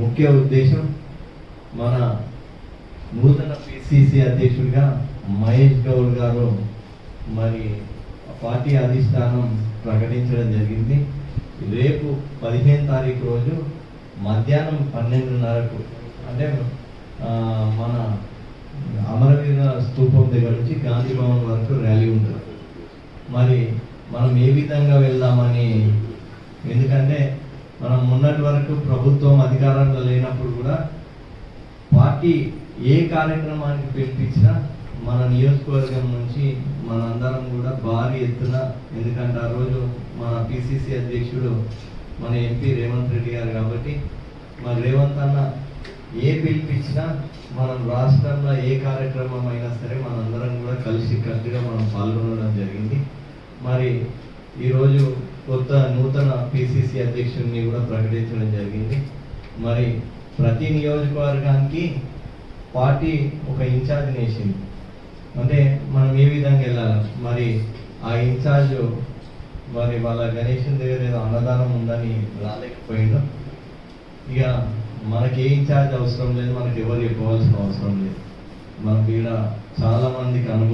ముఖ్య ఉద్దేశం మన నూతన పిసిసి అధ్యక్షుడిగా మహేష్ గౌడ్ గారు మరి పార్టీ అధిష్టానం ప్రకటించడం జరిగింది. రేపు పదిహేను తారీఖు రోజు మధ్యాహ్నం పన్నెండున్నరకు అంటే మన అమరవీర స్థూపం దగ్గర నుంచి గాంధీ భవన్ వరకు ర్యాలీ ఉంటుంది. మరి మనం ఏ విధంగా వెళ్దామని ఎందుకంటే మనం మొన్నటి వరకు ప్రభుత్వం అధికారంలో లేనప్పుడు కూడా పార్టీ ఏ కార్యక్రమానికి పిలిపించినా మన నియోజకవర్గం నుంచి మనందరం కూడా భారీ ఎత్తున ఎందుకంటే ఆ రోజు మన పిసిసి అధ్యక్షుడు మన ఎంపీ రేవంత్ రెడ్డి గారు కాబట్టి మరి రేవంత్ అన్న ఏ పిలిపించినా మనం రాష్ట్రంలో ఏ కార్యక్రమం అయినా సరే మనందరం కూడా కలిసి కట్టుగా మనం పాల్గొనడం జరిగింది. మరి ఈరోజు కొత్త నూతన పిసిసి అధ్యక్షుడిని కూడా ప్రకటించడం జరిగింది. మరి ప్రతి నియోజకవర్గానికి పార్టీ ఒక ఇన్ఛార్జ్ని వేసింది అంటే మనం ఏ విధంగా వెళ్ళాలి? మరి ఆ ఇన్ఛార్జ్ మరి వాళ్ళ గణేషన్ దగ్గర ఏదో అన్నదానం ఉందని రాలేకపోయిండు ఇక మనకి ఏ ఇన్ఛార్జ్ అవసరం లేదు మనకి ఎవరు చెప్పవలసిన అవసరం లేదు. మనకి ఇక్కడ చాలామందికి అనుభవం